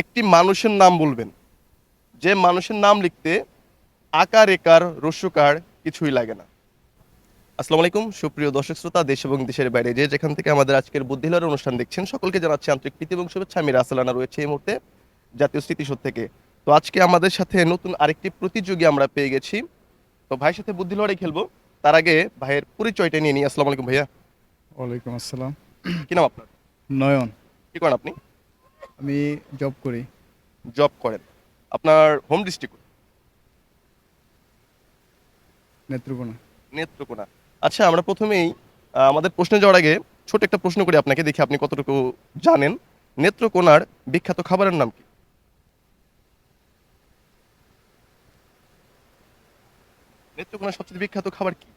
একটি মানুষের নাম বলবেন। যে মানুষের নাম লিখতে আকার একার রস্যকার কিছুই লাগে না। আসসালামু আলাইকুম সুপ্রিয় দর্শক শ্রোতা দেশ এবং দেশের বাইরে যে যেখান থেকে আমাদের আজকের বুদ্ধিলার অনুষ্ঠান দেখছেন সকলকে জানাচ্ছি আন্তরিক প্রীতি এবং শুভেচ্ছা। আমি রাসেলানা রয়েছে এই মুহূর্তে জাতীয় স্মৃতিসৌধ থেকে। তো আজকে আমাদের সাথে নতুন আরেকটি প্রতিযোগী আমরা পেয়ে গেছি। তো ভাইয়ের সাথে বুদ্ধি লড়াই খেলব। তার আগে ভাইয়ের পরিচয়টা নিয়ে নিই। আসসালামু আলাইকুম ভাইয়া। ওয়ালাইকুম আসসালাম। কি নাম আপনার? নয়ন। কি করেন আপনি? আমি জব করি। জব করেন। আপনার হোম ডিস্ট্রিক্ট নেত্রকোনা। নেত্রকোনা। আচ্ছা আমরা প্রথমেই আমাদের প্রশ্নে যাওয়ার আগে ছোট একটা প্রশ্ন করি আপনাকে দেখি আপনি কতটুকু জানেন। নেত্রকোনার বিখ্যাত খাবারের নাম কি? নেত্রকোনার সবচেয়ে বিখ্যাত খাবার কি?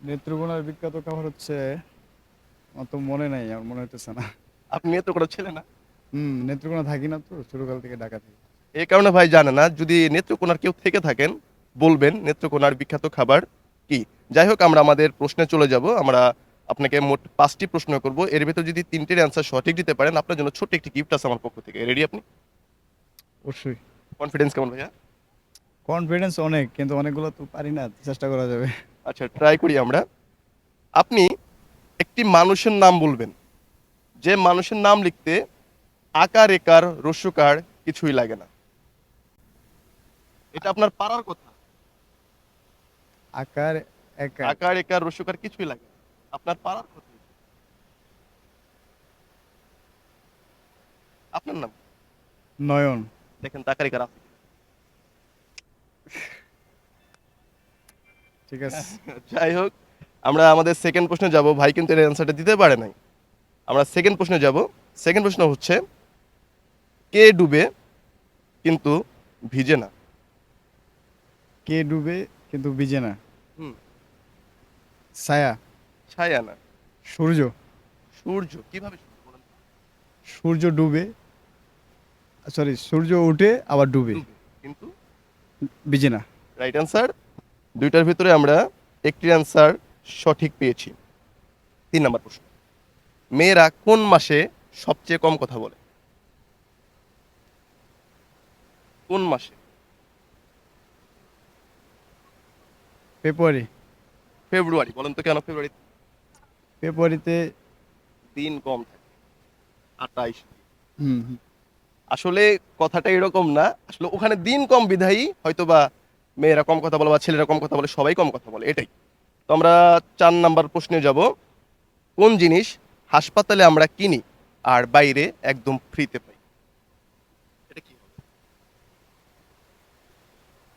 নেত্রকোনার বিখ্যাত খাবার হচ্ছে আমার তো মনে নাই আমার মনে হইতেছে না। আপনি নেত্রকোনার ছেলে না? হুম নেত্রকোনা থাকি না তো ছোটকাল থেকে ঢাকা থাকি। এই কারণে ভাই জানে না যদি নেত্রকোনার কেউ থেকে থাকেন বলবেন নেত্রকোনার বিখ্যাত খাবার কি? যাই হোক আমরা আমাদের প্রশ্নে চলে যাব আমরা আপনাকে মোট পাঁচটি প্রশ্ন করব। এর ভিতর যদি তিনটির অ্যান্সার সঠিক দিতে পারেন আপনার জন্য ছোট্ট একটি গিফট আছে আমার পক্ষ থেকে। রেডি আপনি? অবশ্যই। কনফিডেন্স কেমন ভাইয়া? কনফিডেন্স অনেক কিন্তু অনেকগুলো তো পারি না চেষ্টা করা যাবে। আচ্ছা ট্রাই করি আমরা। আপনি একটি মানুষের নাম বলবেন। যে মানুষের নাম লিখতে আকার একার রস্যকার কিছুই লাগে না। এটা আপনার পারার কথা। আকার একা আকার একার রস্যকার কিছুই লাগে না। আপনার পারার কথা। আপনার নাম? নয়ন। দেখেন তাকার একার আছে ঠিক আছে। যাই হোক আমরা আমাদের সেকেন্ড প্রশ্নে যাব। ভাই কিন্তু এর অ্যান্সারটা দিতে পারে নাই। আমরা সেকেন্ড প্রশ্নে যাব। সেকেন্ড প্রশ্ন হচ্ছে কে ডুবে কিন্তু ভিজে না? কে ডুবে কিন্তু ভিজে না? হুম। ছায়া। ছায়া না। সূর্য। সূর্য। কীভাবে সূর্য বলেন? তো? সূর্য ডুবে সরি সূর্য উঠে আবার ডুবে। ডুবে, কিন্তু ভিজে না। Right answer? দুইটার ভিতরে আমরা একটি অ্যান্সার সঠিক পেয়েছি। তিন নম্বর প্রশ্ন। মেয়েরা কোন মাসে সবচেয়ে কম কথা বলে? কোন মাসে? ফেব্রুয়ারি। ফেব্রুয়ারি বলেন তো কেন ফেব্রুয়ারি? ফেব্রুয়ারিতে দিন কম থাকে আটাইশ হুম হুম। আসলে কথাটা এরকম না আসলে ওখানে দিন কম বিধায়ী হয়তো বা মেয়েরা কম কথা বলে বা ছেলেরা কম কথা বলে সবাই কম কথা বলে এটাই। তো আমরা চার নাম্বার প্রশ্নে যাব কোন জিনিস হাসপাতালে আমরা কিনি আর বাইরে একদম ফ্রিতে পাই এটা কি হবে?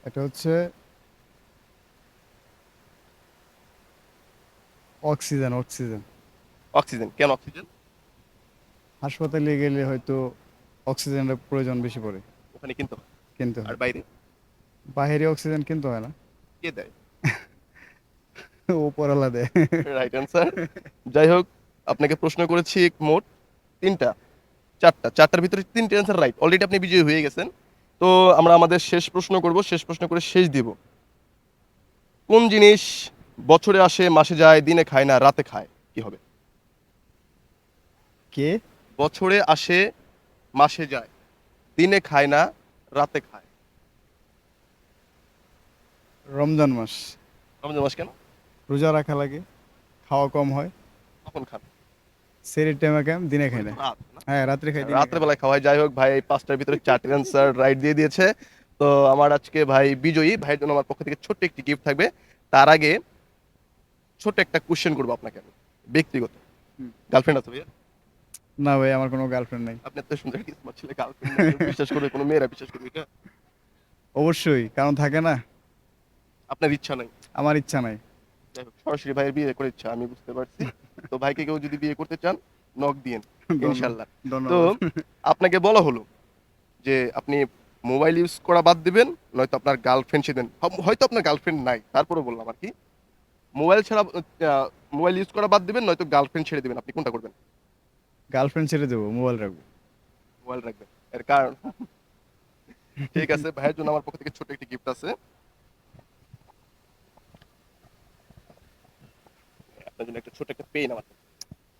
এটা হচ্ছে অক্সিজেন অক্সিজেন। অক্সিজেন কেন অক্সিজেন? হাসপাতালে গেলে হয়তো অক্সিজেনের প্রয়োজন বেশি পড়ে। ওখানে কিনতে হয়? কিন্তু আর বাইরে? বাহিরে অক্সিজেন কিনতে হয় না। কে দেয়? ও পরালা দেয়। রাইট অ্যান্সার যাই হোক আপনাকে প্রশ্ন করেছি মোট তিনটা চারটা। চারটার ভিতরে তিনটে অ্যান্সার রাইট অলরেডি আপনি বিজয়ী হয়ে গেছেন। তো আমরা আমাদের শেষ প্রশ্ন করব শেষ প্রশ্ন করে শেষ দিব। কোন জিনিস বছরে আসে মাসে যায় দিনে খায় না রাতে খায় কি হবে? কে? বছরে আসে মাসে যায় দিনে খায় না রাতে খায়। রমজান মাস। রমজান মাস কেন? রোজা রাখা লাগে খাওয়া কম হয়। কখন খান সেরির টাইমে কেম দিনে খাই না। হ্যাঁ রাত্রে খাই না। রাত্রেবেলায় খাওয়াই যাই হোক ভাই এই পাঁচটার ভিতরে চারটে অ্যান্সার রাইট দিয়ে দিয়েছে। তো আমার আজকে ভাই বিজয়ী ভাইয়ের জন্য আমার পক্ষ থেকে ছোট্ট একটি গিফট থাকবে। তার আগে ছোট্ট একটা কোশ্চেন করব আপনাকে আমি ব্যক্তিগত। গার্লফ্রেন্ড আছে ভাইয়া? না ভাই আমার কোনো গার্লফ্রেন্ড নাই। আপনি এত সুন্দর একটি smart ছেলে গার্লফ্রেন্ড বিশ্বাস করবে কোনো মেয়েরা বিশ্বাস করবে এটা? অবশ্যই কারণ থাকে না। আপনার ইচ্ছা নাই? আমার ইচ্ছা নাই। সরাসরি ভাইয়ের বিয়ে করে ইচ্ছা আমি বুঝতে পারছি। তো ভাইকে কেউ যদি বিয়ে করতে চান নক দিয়েন ইনশাল্লাহ। তো আপনাকে বলা হলো যে আপনি মোবাইল ইউজ করা বাদ দিবেন নয়তো আপনার গার্লফ্রেন্ড সেদিন হয়তো আপনার গার্লফ্রেন্ড নাই তারপরে বললাম আর কি। মোবাইল ছাড়া মোবাইল ইউজ করা বাদ দিবেন নয়তো গার্লফ্রেন্ড ছেড়ে দিবেন আপনি কোনটা করবেন? গার্লফ্রেন্ড ছেড়ে দেবো মোবাইল রাখব। মোবাইল রাখবেন। এর কারণ ঠিক আছে ভাইয়ের জন্য আমার পক্ষ থেকে ছোট একটি গিফট আছে। আপনার জন্য একটা ছোট একটা পেন আমার।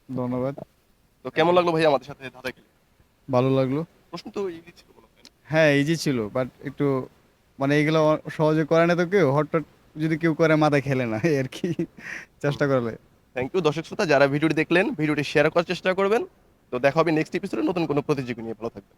ধন্যবাদ। তো কেমন লাগল ভাই আমাদের সাথে ধাঁধা খেলে? ভালো লাগল। প্রশ্ন তো ইজি ছিল হ্যাঁ ইজি ছিল বাট একটু মানে এগুলো সহজে করে না তো কেউ হঠাৎ যদি কেউ করে মাথায় খেলে না আর কি চেষ্টা করলে। থ্যাংক ইউ দর্শক শ্রোতা যারা ভিডিওটি দেখলেন ভিডিওটি শেয়ার করার চেষ্টা করবেন। তো দেখা হবে নেক্সট এপিসোডে নতুন কোনো প্রতিযোগী নিয়ে ভালো থাকবেন।